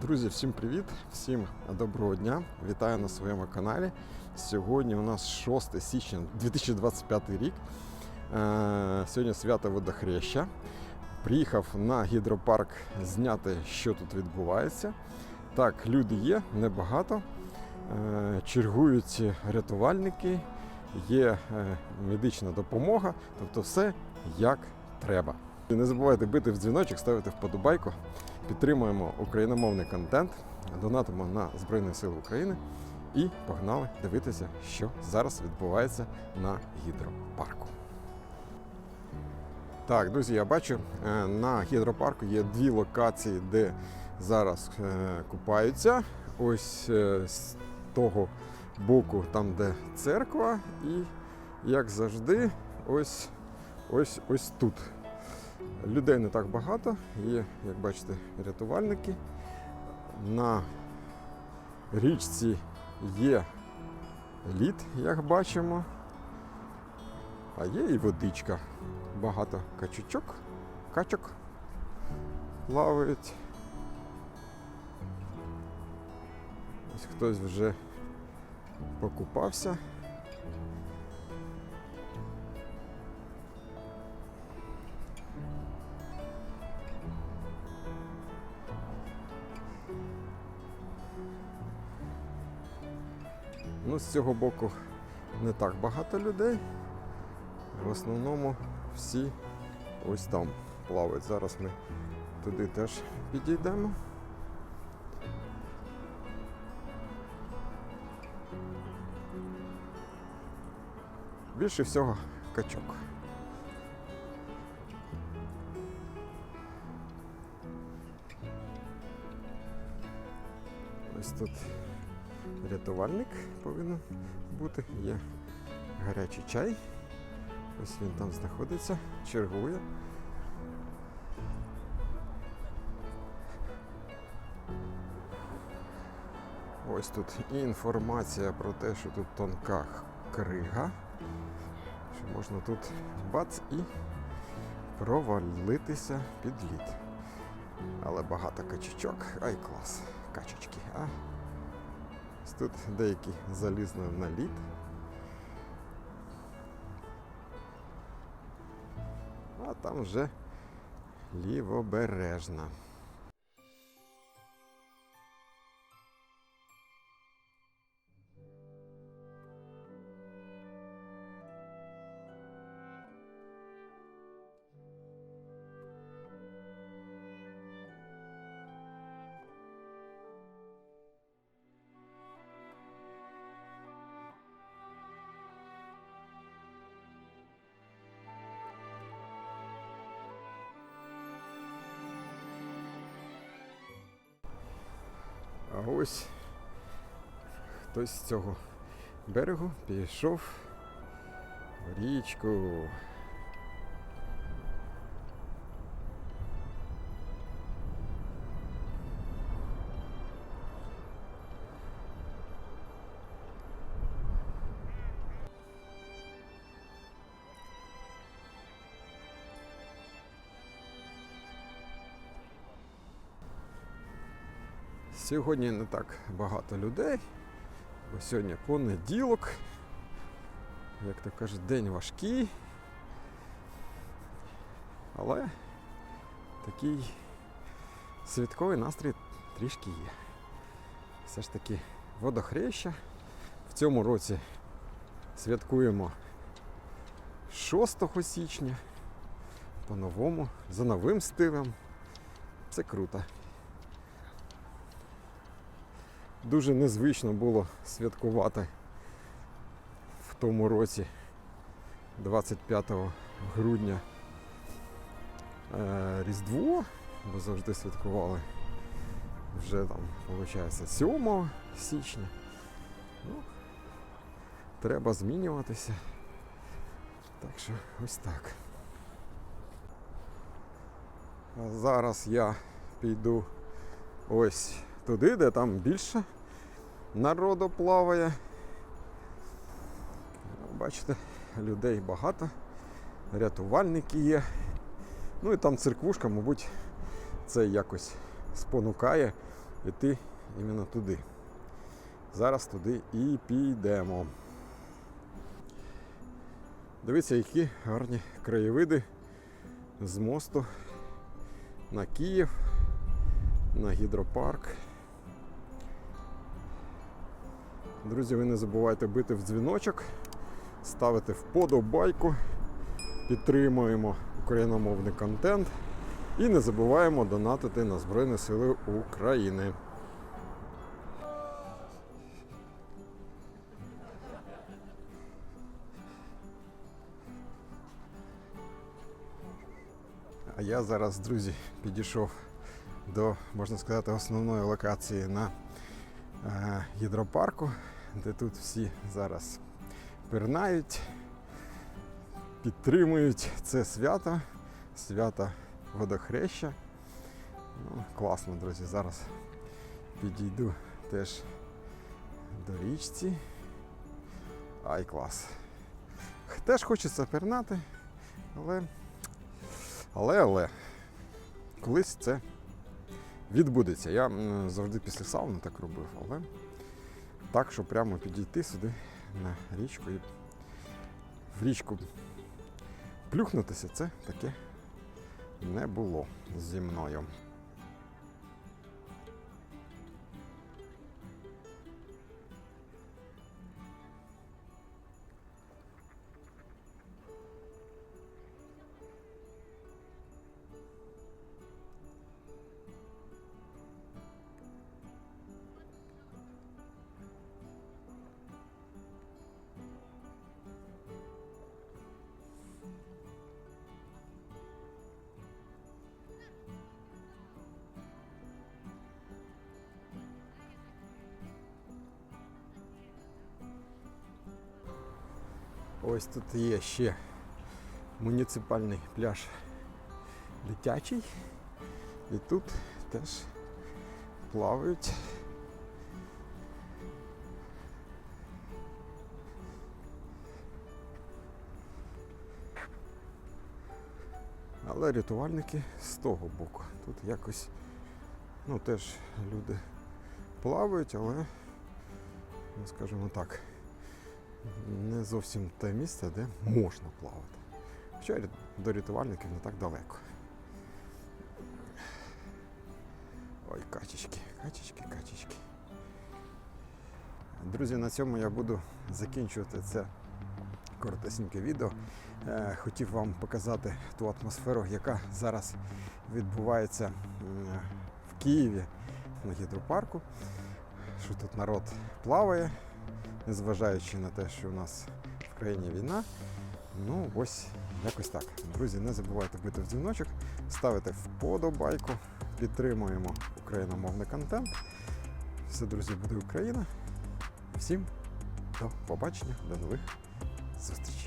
Друзі, всім привіт! Всім доброго дня! Вітаю на своєму каналі. Сьогодні у нас 6 січня 2025 рік. Е, Сьогодні свято водохреща. Приїхав на гідропарк зняти, що тут відбувається. Так, люди є, небагато. Е, Чергують рятувальники, є е, медична допомога, тобто все як треба. Не забувайте бити в дзвіночок, ставити вподобайку. Підтримуємо україномовний контент, донатимо на Збройні Сили України і погнали дивитися, що зараз відбувається на гідропарку. Так, друзі, я бачу, е, на гідропарку є дві локації, де зараз е, купаються. Ось е, з того боку, там, де церква, і, як завжди, ось, ось, ось тут. Людей не так багато, є, як бачите, рятувальники. На річці є лід, як бачимо, а є і водичка. Багато качучок, качок плавають. Ось хтось вже покупався. Ну, з цього боку не так багато людей. В основному всі ось там плавають. Зараз ми туди теж підійдемо. Більше всього качок. Ось тут рятувальник повинен бути. Є гарячий чай. Ось він там знаходиться, чергує. Ось тут інформація про те, що тут тонка крига, що можна тут бац і провалитися під лід. Але багато качечок. Ай клас, качечки, а? Тут деякі залізли на лід. А там вже лівобережна. Ось хтось з цього берегу пішов в річку. Сьогодні не так багато людей, бо сьогодні понеділок. Як то кажуть, день важкий. Але такий святковий настрій трішки є. Все ж таки водохреща. В цьому році святкуємо 6 січня по-новому, за новим стилем. Це круто. Дуже незвично було святкувати в тому році, 25 грудня, е, Різдво, бо завжди святкували вже там, виходить, 7 січня. Ну, треба змінюватися. Так що ось так. Зараз я піду ось туди, де там більше народу плаває. Бачите, людей багато, рятувальники є. Ну і там церквушка, мабуть, це якось спонукає йти іменно туди. Зараз туди і підемо. Дивіться, які гарні краєвиди з мосту на Київ, на гідропарк. Друзі, ви не забувайте бити в дзвіночок, ставити вподобайку, підтримуємо україномовний контент і не забуваємо донатити на Збройні Сили України. А я зараз, друзі, підійшов до, можна сказати, основної локації на гідропарку, де тут всі зараз пирнають, підтримують це свято, свято водохреща. Ну, класно, друзі. Зараз підійду теж до річці. Ай, клас. Теж хочеться пірнати, але але, але, колись це відбудеться. Я завжди після сауни так робив, але так, щоб прямо підійти сюди на річку і в річку плюхнутися, це таке не було зі мною. Ось тут є ще муніципальний пляж дитячий. І тут теж плавають. Але рятувальники з того боку. Тут якось ну, теж люди плавають, але, ну, скажімо так, зовсім те місце, де можна плавати. Хоча до рятувальників не так далеко. Ой, качечки, качечки, качечки. Друзі, на цьому я буду закінчувати це коротесеньке відео. Е, Хотів вам показати ту атмосферу, яка зараз відбувається в Києві на гідропарку. Що тут народ плаває, незважаючи на те, що у нас в країні війна. Ну, ось якось так. Друзі, не забувайте бити в дзвіночок, ставити вподобайку, підтримуємо україномовний контент. Все, друзі, буде Україна. Всім до побачення, до нових зустрічей.